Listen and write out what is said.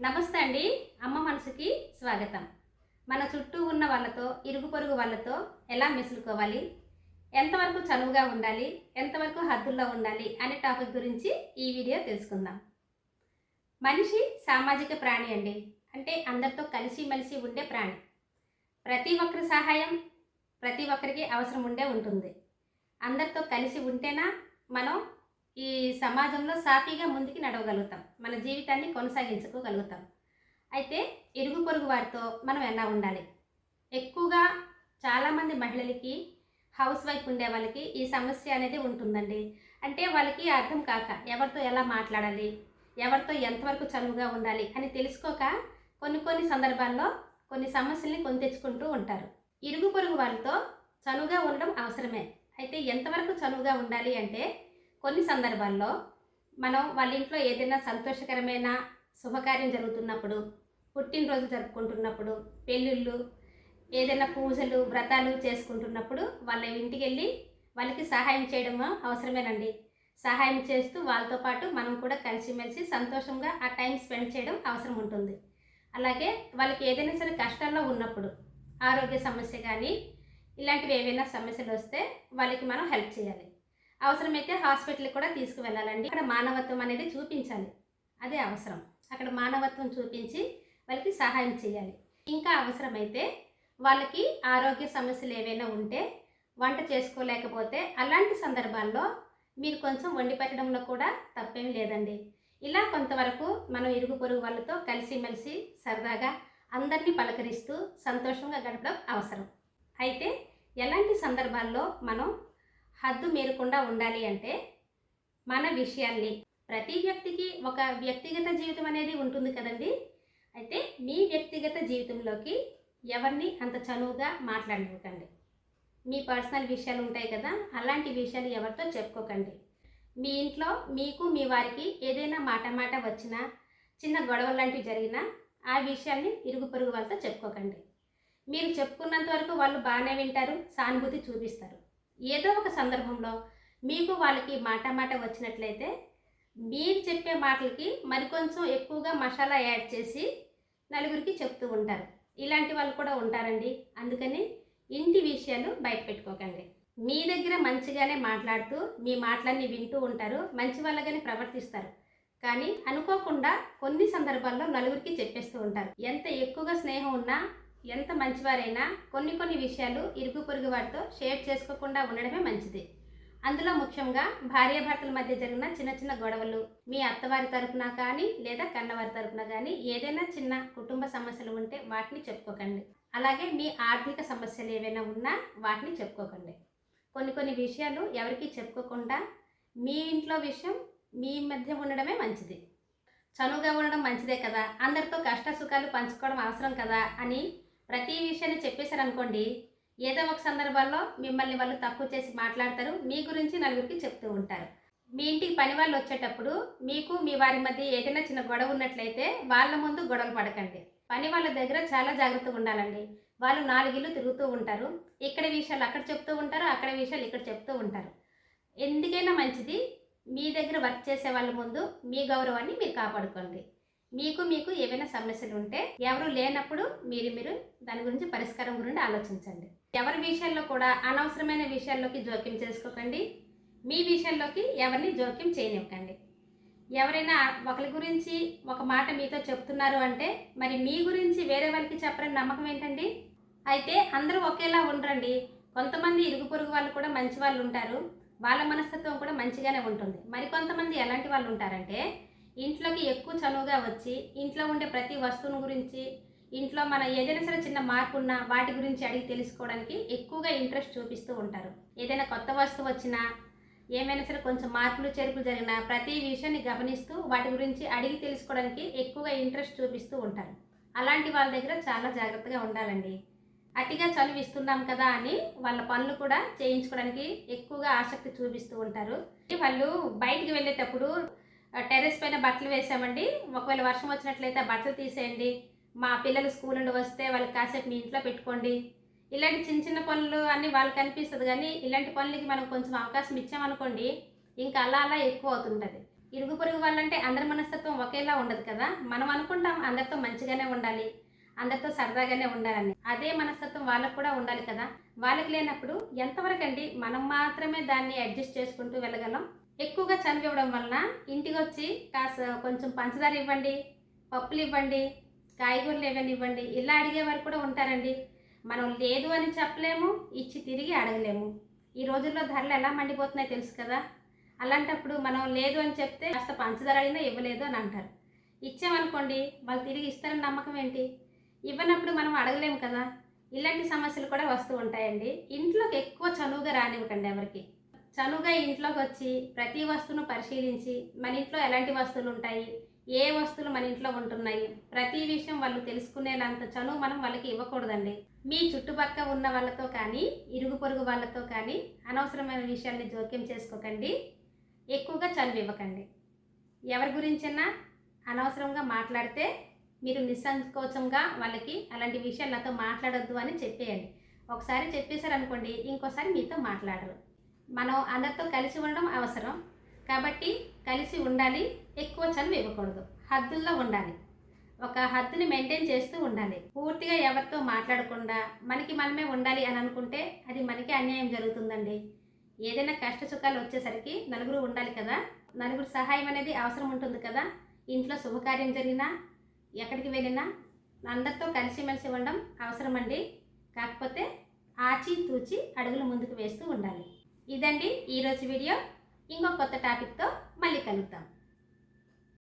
నమస్తే అండి. అమ్మ మనసుకి స్వాగతం. మన చుట్టూ ఉన్న వాళ్ళతో ఇరుగు పొరుగు వాళ్ళతో ఎలా మెసులుకోవాలి? ఎంతవరకు చనువుగా ఉండాలి? ఎంతవరకు హద్దుల్లో ఉండాలి? అనే టాపిక్ గురించి ఈ వీడియో తెలుసుకుందాం. మనిషి సామాజిక ప్రాణి అండి. అంటే అందరితో కలిసిమెలిసి ఉండే ప్రాణి. ప్రతి ఒక్కరి సహాయం ప్రతి ఒక్కరికి అవసరం ఉండే ఉంటుంది. అందరితో కలిసి ఉంటేనా మనం ఈ సమాజంలో సాఫీగా ముందుకు నడవగలుగుతాం. మన జీవితాన్ని కొనసాగించుకోగలుగుతాం. అయితే ఇరుగు పొరుగు వారితో మనం ఎలా ఉండాలి? ఎక్కువగా చాలామంది మహిళలకి హౌస్ వైఫ్ ఉండే వాళ్ళకి ఈ సమస్య అనేది ఉంటుందండి. అంటే వాళ్ళకి అర్థం కాక ఎవరితో ఎలా మాట్లాడాలి ఎవరితో ఎంతవరకు చనువుగా ఉండాలి అని తెలుసుకోక కొన్ని కొన్ని సందర్భాల్లో కొన్ని సమస్యల్ని కొని తెచ్చుకుంటూ ఉంటారు. ఇరుగు పొరుగు వాళ్ళతో చనువుగా ఉండడం అవసరమే. అయితే ఎంతవరకు చనువుగా ఉండాలి అంటే కొన్ని సందర్భాల్లో మనం వాళ్ళ ఇంట్లో ఏదైనా సంతోషకరమైన శుభకార్యం జరుగుతున్నప్పుడు పుట్టినరోజు జరుపుకుంటున్నప్పుడు పెళ్ళిళ్ళు ఏదైనా పూజలు వ్రతాలు చేసుకుంటున్నప్పుడు వాళ్ళ ఇంటికి వెళ్ళి వాళ్ళకి సహాయం చేయడం అవసరమేనండి. సహాయం చేస్తూ వాళ్ళతో పాటు మనం కూడా కలిసిమెలిసి సంతోషంగా ఆ టైం స్పెండ్ చేయడం అవసరం ఉంటుంది. అలాగే వాళ్ళకి ఏదైనా సరే కష్టాల్లో ఉన్నప్పుడు ఆరోగ్య సమస్య కానీ ఇలాంటివి ఏవైనా సమస్యలు వస్తే వాళ్ళకి మనం హెల్ప్ చేయాలి. అవసరమైతే హాస్పిటల్కి కూడా తీసుకువెళ్ళాలండి. అక్కడ మానవత్వం అనేది చూపించాలి. అదే అవసరం. అక్కడ మానవత్వం చూపించి వాళ్ళకి సహాయం చేయాలి. ఇంకా అవసరమైతే వాళ్ళకి ఆరోగ్య సమస్యలు ఏవైనా ఉంటే వంట చేసుకోలేకపోతే అలాంటి సందర్భాల్లో మీరు కొంచెం వండి పెట్టడంలో కూడా తప్పేం లేదండి. ఇలా కొంతవరకు మనం ఇరుగు పొరుగు వాళ్ళతో కలిసిమెలిసి సరదాగా అందరినీ పలకరిస్తూ సంతోషంగా గడపడం అవసరం. అయితే ఎలాంటి సందర్భాల్లో మనం హద్దు మీరకుండా ఉండాలి అంటే మన విషయాల్ని ప్రతి వ్యక్తికి ఒక వ్యక్తిగత జీవితం అనేది ఉంటుంది కదండి. అయితే మీ వ్యక్తిగత జీవితంలోకి ఎవరిని అంత చనువుగా మాట్లాడనివ్వకండి. మీ పర్సనల్ విషయాలు ఉంటాయి కదా అలాంటి విషయాలు ఎవరితో చెప్పుకోకండి. మీ ఇంట్లో మీకు మీ వారికి ఏదైనా మాట మాట వచ్చినా చిన్న గొడవ లాంటివి జరిగినా ఆ విషయాన్ని ఇరుగు పొరుగు వాళ్ళతో చెప్పుకోకండి. మీరు చెప్పుకున్నంత వరకు వాళ్ళు బాగానే వింటారు సానుభూతి చూపిస్తారు. ఏదో ఒక సందర్భంలో మీకు వాళ్ళకి మాట మాట వచ్చినట్లయితే మీరు చెప్పే మాటలకి మరికొంచెం ఎక్కువగా మసాలా యాడ్ చేసి నలుగురికి చెప్తూ ఉంటారు. ఇలాంటి వాళ్ళు కూడా ఉంటారండి. అందుకని ఇంటి విషయాలు బయట పెట్టుకోకండి. మీ దగ్గర మంచిగానే మాట్లాడుతూ మీ మాటలన్నీ వింటూ ఉంటారు. మంచి వాళ్ళగానే ప్రవర్తిస్తారు. కానీ అనుకోకుండా కొన్ని సందర్భాల్లో నలుగురికి చెప్పేస్తూ ఉంటారు. ఎంత ఎక్కువగా స్నేహం ఉన్నా ఎంత మంచివారైనా కొన్ని కొన్ని విషయాలు ఇరుగు పొరుగు వారితో షేర్ చేసుకోకుండా ఉండడమే మంచిది. అందులో ముఖ్యంగా భార్యాభర్తల మధ్య జరిగిన చిన్న చిన్న గొడవలు మీ అత్తవారి తరపున కానీ లేదా కన్నవారి తరపున కానీ ఏదైనా చిన్న కుటుంబ సమస్యలు ఉంటే వాటిని చెప్పుకోకండి. అలాగే మీ ఆర్థిక సమస్యలు ఏవైనా ఉన్నా వాటిని చెప్పుకోకండి. కొన్ని కొన్ని విషయాలు ఎవరికి చెప్పుకోకుండా మీ ఇంట్లో విషయం మీ మధ్య ఉండడమే మంచిది. చనువుగా ఉండడం మంచిదే కదా అందరితో కష్ట సుఖాలు పంచుకోవడం అవసరం కదా అని ప్రతి విషయాన్ని చెప్పేశారనుకోండి ఏదో ఒక సందర్భాల్లో మిమ్మల్ని వాళ్ళు తక్కువ చేసి మాట్లాడతారు మీ గురించి నలుగురికి చెప్తూ ఉంటారు. మీ ఇంటికి పని వాళ్ళు వచ్చేటప్పుడు మీకు మీ వారి మధ్య ఏదైనా చిన్న గొడవ ఉన్నట్లయితే వాళ్ళ ముందు గొడవలు పడకండి. పని వాళ్ళ దగ్గర చాలా జాగ్రత్తగా ఉండాలండి. వాళ్ళు నాలుగిల్లు తిరుగుతూ ఉంటారు. ఇక్కడ విషయాలు అక్కడ చెప్తూ ఉంటారు అక్కడ విషయాలు ఇక్కడ చెప్తూ ఉంటారు. ఎందుకైనా మంచిది మీ దగ్గర వర్క్ చేసే వాళ్ళ ముందు మీ గౌరవాన్ని మీరు కాపాడుకోండి. మీకు మీకు ఏవైనా సమస్యలు ఉంటే ఎవరు లేనప్పుడు మీరు మీరు దాని గురించి పరిష్కారం గురించి ఆలోచించండి. ఎవరి విషయాల్లో కూడా అనవసరమైన విషయాల్లోకి జోక్యం చేసుకోకండి. మీ విషయాల్లోకి ఎవరిని జోక్యం చేయనివ్వకండి. ఎవరైనా ఒకరి గురించి ఒక మాట మీతో చెప్తున్నారు అంటే మరి మీ గురించి వేరే వాళ్ళకి చెప్పరని నమ్మకం ఏంటండి? అయితే అందరూ ఒకేలా ఉండరండి. కొంతమంది ఇరుగు పొరుగు వాళ్ళు కూడా మంచి వాళ్ళు ఉంటారు. వాళ్ళ మనస్తత్వం కూడా మంచిగానే ఉంటుంది. మరి కొంతమంది ఎలాంటి వాళ్ళు ఉంటారంటే ఇంట్లోకి ఎక్కువ చనువుగా వచ్చి ఇంట్లో ఉండే ప్రతి వస్తువుని గురించి ఇంట్లో మన ఏదైనా సరే చిన్న మార్పు ఉన్నా వాటి గురించి అడిగి తెలుసుకోవడానికి ఎక్కువగా ఇంట్రెస్ట్ చూపిస్తూ ఉంటారు. ఏదైనా కొత్త వస్తువు వచ్చినా ఏమైనా సరే కొంచెం మార్పులు చేర్పులు జరిగినా ప్రతి విషయాన్ని గమనిస్తూ వాటి గురించి అడిగి తెలుసుకోవడానికి ఎక్కువగా ఇంట్రెస్ట్ చూపిస్తూ ఉంటారు. అలాంటి వాళ్ళ దగ్గర చాలా జాగ్రత్తగా ఉండాలండి. అతిగా చదువు ఇస్తున్నాం కదా అని వాళ్ళ పనులు కూడా చేయించుకోవడానికి ఎక్కువగా ఆసక్తి చూపిస్తూ ఉంటారు. వాళ్ళు బయటికి వెళ్ళేటప్పుడు టెర్రస్ పైన బట్టలు వేసామండి. ఒకవేళ వర్షం వచ్చినట్లయితే బట్టలు తీసేయండి. మా పిల్లలు స్కూల్ నుండి వస్తే వాళ్ళకి కాసేపు మీ ఇంట్లో పెట్టుకోండి. ఇలాంటి చిన్న చిన్న పనులు అన్నీ వాళ్ళకి అనిపిస్తుంది కానీ ఇలాంటి పనులకి మనం కొంచెం అవకాశం ఇచ్చామనుకోండి ఇంకా అలా అలా ఎక్కువ అవుతుంటుంది. ఇరుగు పొరుగు వాళ్ళంటే అందరి మనస్తత్వం ఒకేలా ఉండదు కదా. మనం అనుకుంటాం అందరితో మంచిగానే ఉండాలి అందరితో సరదాగానే ఉండాలని. అదే మనస్తత్వం వాళ్ళకు కూడా ఉండాలి కదా. వాళ్ళకి లేనప్పుడు ఎంతవరకు అండి మనం మాత్రమే దాన్ని అడ్జస్ట్ చేసుకుంటూ వెళ్ళగలం. ఎక్కువగా చనివివ్వడం ఇవ్వడం వలన ఇంటికి వచ్చి కాస్త కొంచెం పంచదార ఇవ్వండి పప్పులు ఇవ్వండి కాయగూరలు ఏమైనా ఇవ్వండి ఇలా అడిగే వారు కూడా ఉంటారండి. మనం లేదు అని చెప్పలేము ఇచ్చి తిరిగి అడగలేము. ఈ రోజుల్లో ధరలు ఎలా మండిపోతున్నాయో తెలుసు కదా? అలాంటప్పుడు మనం లేదు అని చెప్తే కాస్త పంచదార అయినా ఇవ్వలేదు అని అంటారు. ఇచ్చామనుకోండి వాళ్ళు తిరిగి ఇస్తారని నమ్మకం ఏంటి? ఇవ్వనప్పుడు మనం అడగలేము కదా? ఇలాంటి సమస్యలు కూడా వస్తూ ఉంటాయండి. ఇంట్లోకి ఎక్కువ చనువుగా రానివ్వకండి ఎవరికి. చనువుగా ఇంట్లోకి వచ్చి ప్రతి వస్తువును పరిశీలించి మన ఇంట్లో ఎలాంటి వస్తువులు ఉంటాయి ఏ వస్తువులు మన ఇంట్లో ఉంటున్నాయి? ప్రతి విషయం వాళ్ళు తెలుసుకునేలాంత చనువు మనం వాళ్ళకి ఇవ్వకూడదండి. మీ చుట్టుపక్కల ఉన్న వాళ్ళతో కానీ ఇరుగు పొరుగు వాళ్ళతో కానీ అనవసరమైన విషయాల్ని జోక్యం చేసుకోకండి. ఎక్కువగా చనువు ఇవ్వకండి. ఎవరి గురించైనా అనవసరంగా మాట్లాడితే మీరు నిస్సంకోచంగా వాళ్ళకి అలాంటి విషయాలు నాతో మాట్లాడొద్దు అని చెప్పేయండి. ఒకసారి చెప్పేశారనుకోండి ఇంకోసారి మీతో మాట్లాడరు. మనం అందరితో కలిసి ఉండడం అవసరం. కాబట్టి కలిసి ఉండాలి ఎక్కువ చనువు ఇవ్వకూడదు. హద్దుల్లో ఉండాలి. ఒక హద్దుని మెయింటైన్ చేస్తూ ఉండాలి. పూర్తిగా ఎవరితో మాట్లాడకుండా మనకి మనమే ఉండాలి అని అనుకుంటే అది మనకి అన్యాయం జరుగుతుందండి. ఏదైనా కష్ట సుఖాలు వచ్చేసరికి నలుగురు ఉండాలి కదా? నలుగురు సహాయం అనేది అవసరం ఉంటుంది కదా? ఇంట్లో శుభకార్యం జరిగినా ఎక్కడికి వెళ్ళినా అందరితో కలిసిమెలిసి ఉండడం అవసరం అండి కాకపోతే ఆచి తూచి అడుగులు ముందుకు వేస్తూ ఉండాలి. ఇదండి ఈరోజు వీడియో. ఇంకో కొత్త టాపిక్తో మళ్ళీ కలుద్దాం.